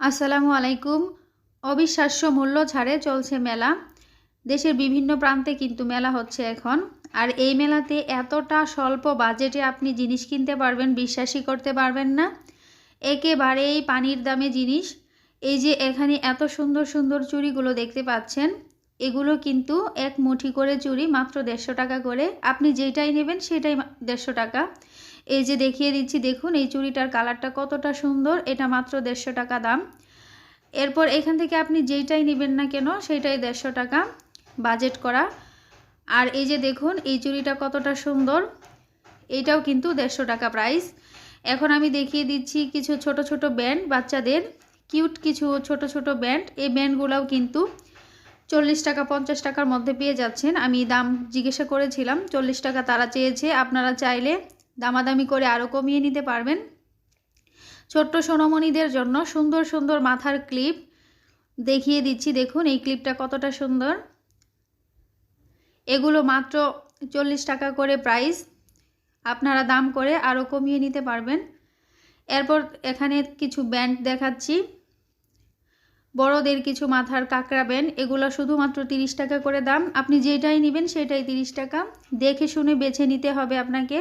আসসালামু আলাইকুম। অবিশ্বাস্য মূল্য ছাড়ে চলছে মেলা। দেশের বিভিন্ন প্রান্তে কিন্তু মেলা হচ্ছে এখন। আর এই মেলাতে এতটা স্বল্প বাজেটে আপনি জিনিস কিনতে পারবেন, বিশ্বাসই করতে পারবেন না। একেবারেই পানির দামে জিনিস। এই যে এখানে এত সুন্দর সুন্দর চুড়িগুলো দেখতে পাচ্ছেন, এগুলো কিন্তু এক মুঠি করে চুড়ি মাত্র দেড়শো টাকা করে। আপনি যেটাই নেবেন সেটাই দেড়শো টাকা। এই যে দেখিয়ে দিচ্ছি, দেখুন এই চুড়িটার কালারটা কতটা সুন্দর, এটা মাত্র দেড়শো টাকা দাম। এরপর এখান থেকে আপনি যেইটাই নেবেন না কেন, সেইটাই দেড়শো টাকা বাজেট করা। আর এই যে দেখুন, এই চুড়িটা কতটা সুন্দর এইটাও কিন্তু দেড়শো টাকা প্রাইস। এখন আমি দেখিয়ে দিচ্ছি কিছু ছোট ছোট ব্যান্ড বাচ্চাদের, কিউট কিছু ছোট ছোট ব্যান্ড। এই ব্যান্ডগুলোও কিন্তু চল্লিশ টাকা, পঞ্চাশ টাকার মধ্যে পেয়ে যাচ্ছেন। আমি দাম জিজ্ঞাসা করেছিলাম, চল্লিশ টাকা তারা চেয়েছে, আপনারা চাইলে দামাদামি করে আরও কমিয়ে নিতে পারবেন। ছোট্ট সোনমণিদের জন্য সুন্দর সুন্দর মাথার ক্লিপ দেখিয়ে দিচ্ছি। দেখুন, এই ক্লিপটা কতটা সুন্দর। এগুলো মাত্র চল্লিশ টাকা করে প্রাইস। আপনারা দাম করে আরও কমিয়ে নিতে পারবেন। এরপর এখানে কিছু ব্যান্ড দেখাচ্ছি। বড়দের কিছু মাথার কাঁকড়া ব্যান্ড, এগুলো শুধুমাত্র তিরিশ টাকা করে দাম। আপনি যেটাই নেবেন সেটাই তিরিশ টাকা। দেখে শুনে বেছে নিতে হবে আপনাকে।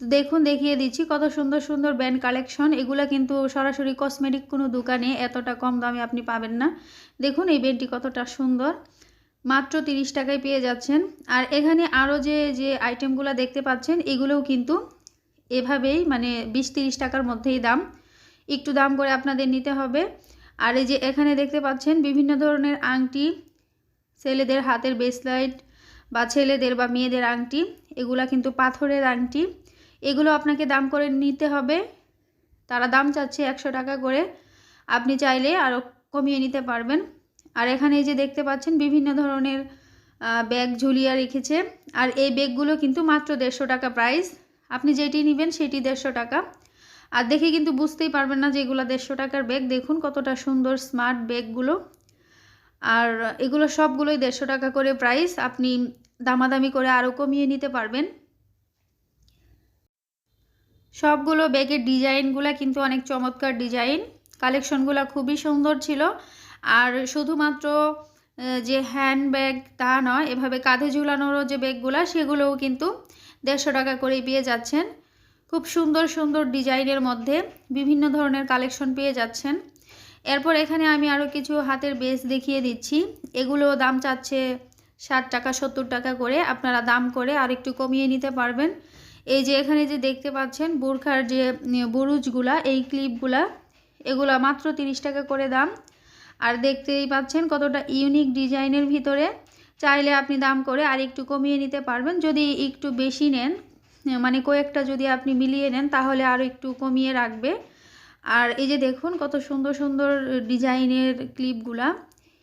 দেখুন, দেখিয়ে দিচ্ছি। কত সুন্দর সুন্দর ব্যান্ড কালেকশন। এগুলো কিন্তু সরাসরি কসমেটিক কোনো দোকানে এতটা কম দামে আপনি পাবেন না। দেখুন, এই ব্যান্ডটি কতটা সুন্দর। মাত্র তিরিশ টাকায় পেয়ে যাচ্ছেন। আর এখানে আরও যে যে আইটেমগুলো দেখতে পাচ্ছেন, এগুলোও কিন্তু এভাবেই মানে বিশ তিরিশ টাকার মধ্যেই দাম। একটু দাম করে আপনাদের নিতে হবে। আর এই যে এখানে দেখতে পাচ্ছেন, বিভিন্ন ধরনের আংটি, ছেলেদের হাতের বেসলাইট বা ছেলেদের বা মেয়েদের আংটি, এগুলা কিন্তু পাথরের আংটি। এগুলো আপনাকে দাম করে নিতে হবে। তারা দাম চাচ্ছে একশো টাকা করে। আপনি চাইলে আরও কমিয়ে নিতে পারবেন। আর এখানে এই যে দেখতে পাচ্ছেন, বিভিন্ন ধরনের ব্যাগ ঝুলিয়ে রেখেছে। আর এই ব্যাগগুলো কিন্তু মাত্র দেড়শো টাকা প্রাইস আপনি যেটি নেবেন সেটি দেড়শো টাকা। আর দেখে কিন্তু বুঝতেই পারবেন না যে এগুলো দেড়শো টাকার ব্যাগ। দেখুন কতটা সুন্দর স্মার্ট ব্যাগগুলো। আর এগুলো সবগুলোই দেড়শো টাকা করে প্রাইস আপনি দামাদামি করে আরও কমিয়ে নিতে পারবেন। সবগুলো ব্যাগের ডিজাইনগুলো কিন্তু অনেক চমৎকার ডিজাইন। কালেকশনগুলো খুবই সুন্দর ছিল। আর শুধুমাত্র যে হ্যান্ড ব্যাগ তা নয়, এভাবে কাঁধে ঝুলানোরও যে ব্যাগগুলো, সেগুলোও কিন্তু দেড়শো টাকা করেই পেয়ে যাচ্ছেন। খুব সুন্দর সুন্দর ডিজাইনের মধ্যে বিভিন্ন ধরনের কালেকশন পেয়ে যাচ্ছেন। এরপর এখানে আমি আরও কিছু হাতের বেস দেখিয়ে দিচ্ছি। এগুলো দাম চাচ্ছে ষাট টাকা, সত্তর টাকা করে। আপনারা দাম করে আর একটু কমিয়ে নিতে পারবেন। এই যে এখানে যে দেখতে পাচ্ছেন, বোরখার যে বুরুজগুলা, এই ক্লিপগুলা, এগুলা মাত্র তিরিশ টাকা করে দাম। আর দেখতেই পাচ্ছেন কতটা ইউনিক ডিজাইনের ভিতরে। চাইলে আপনি দাম করে আর একটু কমিয়ে নিতে পারবেন। যদি একটু বেশি নেন মানে কয়েকটা যদি আপনি মিলিয়ে নেন, তাহলে আরও একটু কমিয়ে রাখবে। আর এই যে দেখুন কত সুন্দর সুন্দর ডিজাইনের ক্লিপগুলা।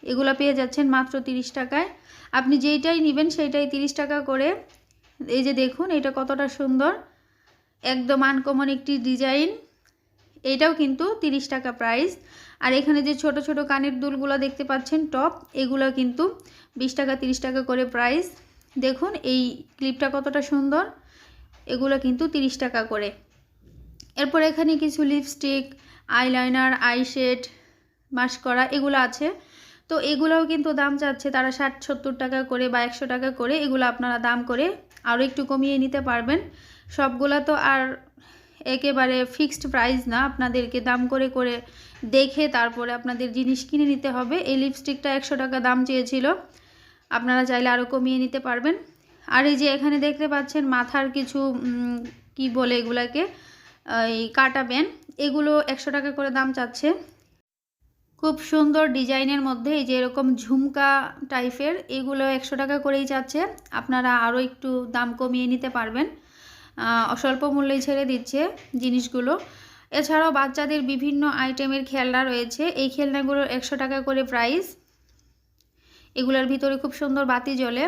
এগুলো পেয়ে যাচ্ছেন মাত্র তিরিশ টাকায়। আপনি যেইটাই নেবেন, সেইটাই তিরিশ টাকা করে এই যে দেখুন, এটা কতটা সুন্দর। একদম আনকমন একটি ডিজাইন। এটাও কিন্তু তিরিশ টাকা প্রাইস। আর এখানে যে ছোট ছোট কানের দুলগুলো দেখতে পাচ্ছেন, টপ, এগুলো কিন্তু বিশ টাকা, তিরিশ টাকা করে প্রাইস। দেখুন, এই ক্লিপটা কতটা সুন্দর। এগুলো কিন্তু তিরিশ টাকা করে। এরপর এখানে কিছু লিপস্টিক, আইলাইনার আইশেড মাস্করা এগুলো আছে। তো এগুলোও কিন্তু দাম চাচ্ছে। তারা ষাট, সত্তর টাকা করে বা একশো টাকা করে এগুলো আপনারা দাম করে আরও একটু কমিয়ে নিতে পারবেন। সবগুলো তো আর একেবারে ফিক্সড প্রাইস না। আপনাদেরকে দাম করে করে দেখে তারপরে আপনাদের জিনিস কিনে নিতে হবে। এই লিপস্টিকটা একশো টাকা দাম চেয়েছিল। আপনারা চাইলে আরও কমিয়ে নিতে পারবেন। আর এই যে এখানে দেখতে পাচ্ছেন মাথার কিছু কি বলে এগুলাকে? এই কাটা এগুলো একশো টাকা করে দাম চাচ্ছে। খুব সুন্দর ডিজাইনের মধ্যে এই যে এরকম ঝুমকা টাইপের, এগুলো একশো টাকা করেই চাচ্ছে আপনারা আরও একটু দাম কমিয়ে নিতে পারবেন। অস্বল্প মূল্যেই ছেড়ে দিচ্ছে জিনিসগুলো। এছাড়াও বাচ্চাদের বিভিন্ন আইটেমের খেলনা রয়েছে। এই খেলনাগুলোর একশো টাকা করে প্রাইস। এগুলোর ভিতরে খুব সুন্দর বাতি জ্বলে।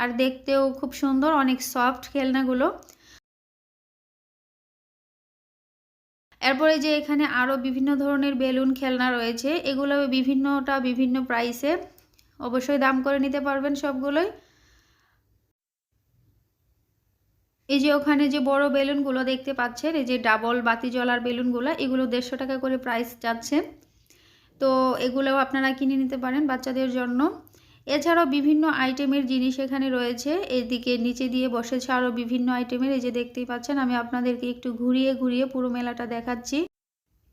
আর দেখতেও খুব সুন্দর, অনেক সফট খেলনাগুলো। এরপরে যে এখানে আরও বিভিন্ন ধরনের বেলুন খেলনা রয়েছে, এগুলো বিভিন্নটা বিভিন্ন প্রাইসে অবশ্যই দাম করে নিতে পারবেন সবগুলোই। এই যে ওখানে যে বড় বেলুনগুলো দেখতে পাচ্ছেন, এই যে ডাবল বাতি জ্বলার বেলুনগুলো, এগুলো দেড়শো টাকা করে প্রাইস যাচ্ছে। তো এগুলোও আপনারা কিনে নিতে পারেন বাচ্চাদের জন্য। এছাড়াও বিভিন্ন আইটেমের জিনিস এখানে রয়েছে। এদিকে নিচে দিয়ে বসেছে আরও বিভিন্ন আইটেমের। এই যে দেখতেই পাচ্ছেন, আমি আপনাদেরকে একটু ঘুরিয়ে ঘুরিয়ে পুরো মেলাটা দেখাচ্ছি।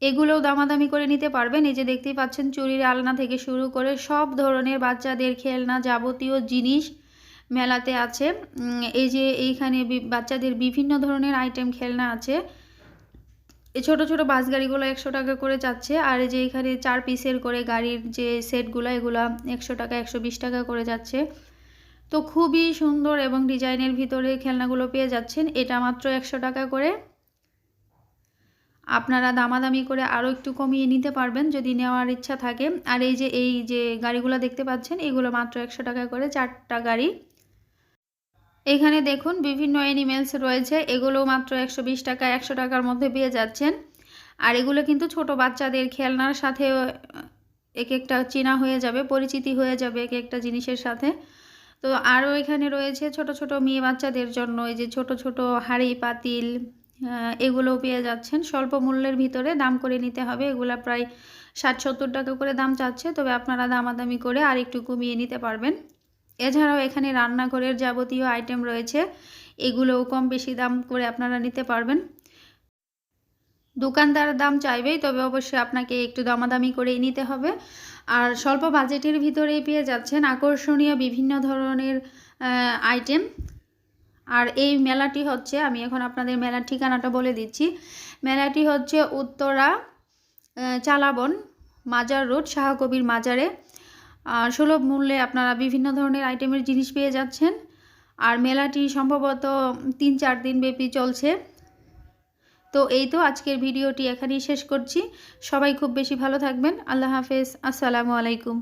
এগুলোও দামাদামি করে নিতে পারবেন। এই যে দেখতেই পাচ্ছেন, চুরির আলনা থেকে শুরু করে সব ধরনের বাচ্চাদের খেলনা যাবতীয় জিনিস মেলাতে আছে। এই যে এইখানে বাচ্চাদের বিভিন্ন ধরনের আইটেম খেলনা আছে। এই ছোটো ছোটো বাস গাড়িগুলো একশো টাকা করে যাচ্ছে, আর যে এখানে চার পিসের করে গাড়ির যে সেটগুলো এগুলো একশো টাকা, একশো বিশ টাকা করে যাচ্ছে। তো খুবই সুন্দর এবং ডিজাইনের ভিতরে খেলনাগুলো পেয়ে যাচ্ছেন, এটা মাত্র একশো টাকা করে। আপনারা দামাদামি করে আরও একটু কমিয়ে নিতে পারবেন যদি নেওয়ার ইচ্ছা থাকে। আর এই যে এই যে গাড়িগুলো দেখতে পাচ্ছেন, এগুলো মাত্র একশো টাকা করে, চারটা গাড়ি। এখানে দেখুন বিভিন্ন অ্যানিমেলস রয়েছে, এগুলো মাত্র একশো বিশ টাকা, একশো টাকার মধ্যে পেয়ে যাচ্ছেন। আর এগুলো কিন্তু ছোট বাচ্চাদের খেলনার সাথে এক একটা চেনা হয়ে যাবে, পরিচিতি হয়ে যাবে এক একটা জিনিসের সাথে। তো আরও এখানে রয়েছে ছোট ছোট মেয়ে বাচ্চাদের জন্য, এই যে ছোট ছোট হাঁড়ি, পাতিল এগুলোও পেয়ে যাচ্ছেন। স্বল্প মূল্যের ভিতরে দাম করে নিতে হবে, এগুলো প্রায় ষাট সত্তর টাকা করে দাম চাচ্ছে, তবে আপনারা দামাদামি করে আর একটু কমিয়ে নিতে পারবেন। এছাড়াও এখানে রান্নাঘরের যাবতীয় আইটেম রয়েছে। এগুলোও কম বেশি দাম করে আপনারা নিতে পারবেন। দোকানদার দাম চাইবেই, তবে অবশ্যই আপনাকে একটু দামাদামি করেই নিতে হবে। আর স্বল্প বাজেটের ভিতরেই পেয়ে যাচ্ছেন আকর্ষণীয় বিভিন্ন ধরনের আইটেম আর এই মেলাটি হচ্ছে, আমি এখন আপনাদের মেলার ঠিকানাটা বলে দিচ্ছি। মেলাটি হচ্ছে উত্তরা চালাবন, মাজার রোড, শাহকবির মাজারে। সুলভ মূল্যে আপনারা বিভিন্ন ধরনের আইটেমের জিনিস পেয়ে যাচ্ছেন। আর মেলাটি সম্ভবত তিন চার দিন ব্যাপী চলছে। তো এই তো আজকের ভিডিওটি এখানেই শেষ করছি। সবাই খুব বেশি ভালো থাকবেন। আল্লাহ হাফেজ। আসসালামু আলাইকুম।